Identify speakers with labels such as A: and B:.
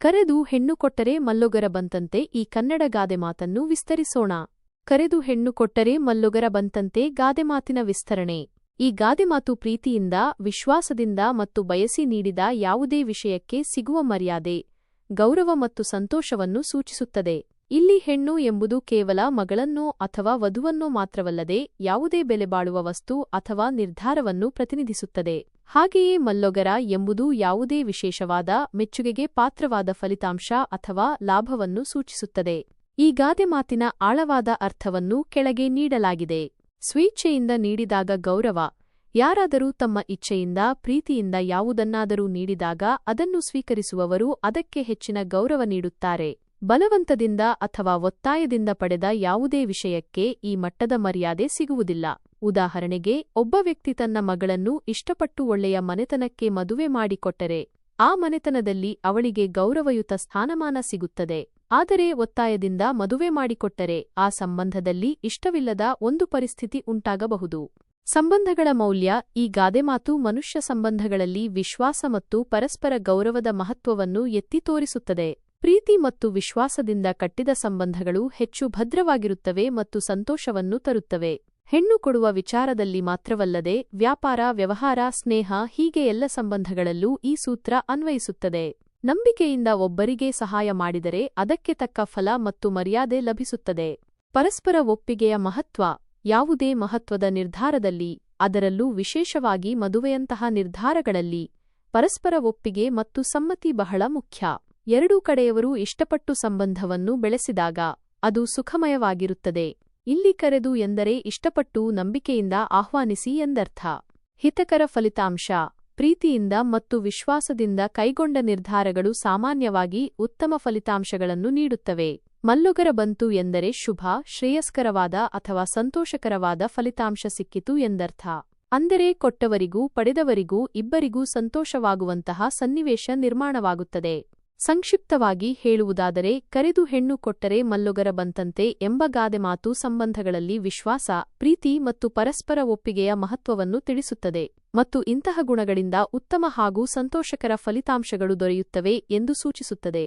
A: ಕರೆದು ಹೆಣ್ಣು ಕೊಟ್ಟರೆ ಮಲ್ಲೊಗರ ಬಂತಂತೆ ಈ ಕನ್ನಡ ಗಾದೆ ಮಾತನ್ನು ವಿಸ್ತರಿಸೋಣ. ಕರೆದು ಹೆಣ್ಣು ಕೊಟ್ಟರೆ ಮಲ್ಲೊಗರ ಬಂತಂತೆ ಗಾದೆ ಮಾತಿನ ವಿಸ್ತರಣೆ. ಈ ಗಾದೆ ಮಾತು ಪ್ರೀತಿಯಿಂದ, ವಿಶ್ವಾಸದಿಂದ ಮತ್ತು ಬಯಸಿ ನೀಡಿದ ಯಾವುದೇ ವಿಷಯಕ್ಕೆ ಸಿಗುವ ಮರ್ಯಾದೆ, ಗೌರವ ಮತ್ತು ಸಂತೋಷವನ್ನು ಸೂಚಿಸುತ್ತದೆ. ಇಲ್ಲಿ ಹೆಣ್ಣು ಎಂಬುದು ಕೇವಲ ಮಗಳನ್ನೋ ಅಥವಾ ವಧುವನ್ನೋ ಮಾತ್ರವಲ್ಲದೆ ಯಾವುದೇ ಬೆಲೆಬಾಳುವ ವಸ್ತು ಅಥವಾ ನಿರ್ಧಾರವನ್ನು ಪ್ರತಿನಿಧಿಸುತ್ತದೆ. ಹಾಗೆಯೇ ಮಲ್ಲೊಗರ ಎಂಬುದು ಯಾವುದೇ ವಿಶೇಷವಾದ, ಮೆಚ್ಚುಗೆಗೆ ಪಾತ್ರವಾದ ಫಲಿತಾಂಶ ಅಥವಾ ಲಾಭವನ್ನು ಸೂಚಿಸುತ್ತದೆ. ಈ ಗಾದೆ ಮಾತಿನ ಆಳವಾದ ಅರ್ಥವನ್ನು ಕೆಳಗೆ ನೀಡಲಾಗಿದೆ. ಸ್ವೇಚ್ಛೆಯಿಂದ ನೀಡಿದಾಗ ಗೌರವ, ಯಾರಾದರೂ ತಮ್ಮ ಇಚ್ಛೆಯಿಂದ, ಪ್ರೀತಿಯಿಂದ ಯಾವುದನ್ನಾದರೂ ನೀಡಿದಾಗ ಅದನ್ನು ಸ್ವೀಕರಿಸುವವರು ಅದಕ್ಕೆ ಹೆಚ್ಚಿನ ಗೌರವ ನೀಡುತ್ತಾರೆ. ಬಲವಂತದಿಂದ ಅಥವಾ ಒತ್ತಾಯದಿಂದ ಪಡೆದ ಯಾವುದೇ ವಿಷಯಕ್ಕೆ ಈ ಮಟ್ಟದ ಮರ್ಯಾದೆ ಸಿಗುವುದಿಲ್ಲ. ಉದಾಹರಣೆಗೆ, ಒಬ್ಬ ವ್ಯಕ್ತಿ ತನ್ನ ಮಗಳನ್ನು ಇಷ್ಟಪಟ್ಟು ಒಳ್ಳೆಯ ಮನೆತನಕ್ಕೆ ಮದುವೆ ಮಾಡಿಕೊಟ್ಟರೆ, ಆ ಮನೆತನದಲ್ಲಿ ಅವಳಿಗೆ ಗೌರವಯುತ ಸ್ಥಾನಮಾನ ಸಿಗುತ್ತದೆ. ಆದರೆ ಒತ್ತಾಯದಿಂದ ಮದುವೆ ಮಾಡಿಕೊಟ್ಟರೆ, ಆ ಸಂಬಂಧದಲ್ಲಿ ಇಷ್ಟವಿಲ್ಲದ ಒಂದು ಪರಿಸ್ಥಿತಿ ಉಂಟಾಗಬಹುದು. ಸಂಬಂಧಗಳ ಮೌಲ್ಯ, ಈ ಗಾದೆಮಾತು ಮನುಷ್ಯ ಸಂಬಂಧಗಳಲ್ಲಿ ವಿಶ್ವಾಸ ಮತ್ತು ಪರಸ್ಪರ ಗೌರವದ ಮಹತ್ವವನ್ನು ಎತ್ತಿ ತೋರಿಸುತ್ತದೆ. ಪ್ರೀತಿ ಮತ್ತು ವಿಶ್ವಾಸದಿಂದ ಕಟ್ಟಿದ ಸಂಬಂಧಗಳು ಹೆಚ್ಚು ಭದ್ರವಾಗಿರುತ್ತವೆ ಮತ್ತು ಸಂತೋಷವನ್ನು ತರುತ್ತವೆ. ಹೆಣ್ಣು ಕೊಡುವ ವಿಚಾರದಲ್ಲಿ ಮಾತ್ರವಲ್ಲದೆ ವ್ಯಾಪಾರ, ವ್ಯವಹಾರ, ಸ್ನೇಹ ಹೀಗೆ ಎಲ್ಲ ಸಂಬಂಧಗಳಲ್ಲೂ ಈ ಸೂತ್ರ ಅನ್ವಯಿಸುತ್ತದೆ. ನಂಬಿಕೆಯಿಂದ ಒಬ್ಬರಿಗೆ ಸಹಾಯ ಮಾಡಿದರೆ ಅದಕ್ಕೆ ತಕ್ಕ ಫಲ ಮತ್ತು ಮರ್ಯಾದೆ ಲಭಿಸುತ್ತದೆ. ಪರಸ್ಪರ ಒಪ್ಪಿಗೆಯ ಮಹತ್ವ ಯಾವುದೇ ಮಹತ್ವದ ನಿರ್ಧಾರದಲ್ಲಿ, ಅದರಲ್ಲೂ ವಿಶೇಷವಾಗಿ ಮದುವೆಯಂತಹ ನಿರ್ಧಾರಗಳಲ್ಲಿ ಪರಸ್ಪರ ಒಪ್ಪಿಗೆ ಮತ್ತು ಸಮ್ಮತಿ ಬಹಳ ಮುಖ್ಯ. ಎರಡೂ ಕಡೆಯವರು ಇಷ್ಟಪಟ್ಟು ಸಂಬಂಧವನ್ನು ಬೆಳೆಸಿದಾಗ ಅದು ಸುಖಮಯವಾಗಿರುತ್ತದೆ. ಇಲ್ಲಿ ಕರೆದು ಎಂದರೆ ಇಷ್ಟಪಟ್ಟು ನಂಬಿಕೆಯಿಂದ ಆಹ್ವಾನಿಸಿ ಎಂದರ್ಥ. ಹಿತಕರ ಫಲಿತಾಂಶ, ಪ್ರೀತಿಯಿಂದ ಮತ್ತು ವಿಶ್ವಾಸದಿಂದ ಕೈಗೊಂಡ ನಿರ್ಧಾರಗಳು ಸಾಮಾನ್ಯವಾಗಿ ಉತ್ತಮ ಫಲಿತಾಂಶಗಳನ್ನು ನೀಡುತ್ತವೆ. ಮಲ್ಲೊಗರ ಬಂತು ಎಂದರೆ ಶುಭ, ಶ್ರೇಯಸ್ಕರವಾದ ಅಥವಾ ಸಂತೋಷಕರವಾದ ಫಲಿತಾಂಶ ಸಿಕ್ಕಿತು ಎಂದರ್ಥ. ಅಂದರೆ ಕೊಟ್ಟವರಿಗೂ ಪಡೆದವರಿಗೂ ಇಬ್ಬರಿಗೂ ಸಂತೋಷವಾಗುವಂತಹ ಸನ್ನಿವೇಶ ನಿರ್ಮಾಣವಾಗುತ್ತದೆ. ಸಂಕ್ಷಿಪ್ತವಾಗಿ ಹೇಳುವುದಾದರೆ, ಕರೆದು ಹೆಣ್ಣು ಕೊಟ್ಟರೆ ಮಲ್ಲೊಗರ ಬಂತಂತೆ ಎಂಬ ಗಾದೆ ಮಾತು ಸಂಬಂಧಗಳಲ್ಲಿ ವಿಶ್ವಾಸ, ಪ್ರೀತಿ ಮತ್ತು ಪರಸ್ಪರ ಒಪ್ಪಿಗೆಯ ಮಹತ್ವವನ್ನು ತಿಳಿಸುತ್ತದೆ ಮತ್ತು ಇಂತಹ ಗುಣಗಳಿಂದ ಉತ್ತಮ ಹಾಗೂ ಸಂತೋಷಕರ ಫಲಿತಾಂಶಗಳು ದೊರೆಯುತ್ತವೆ ಎಂದು ಸೂಚಿಸುತ್ತದೆ.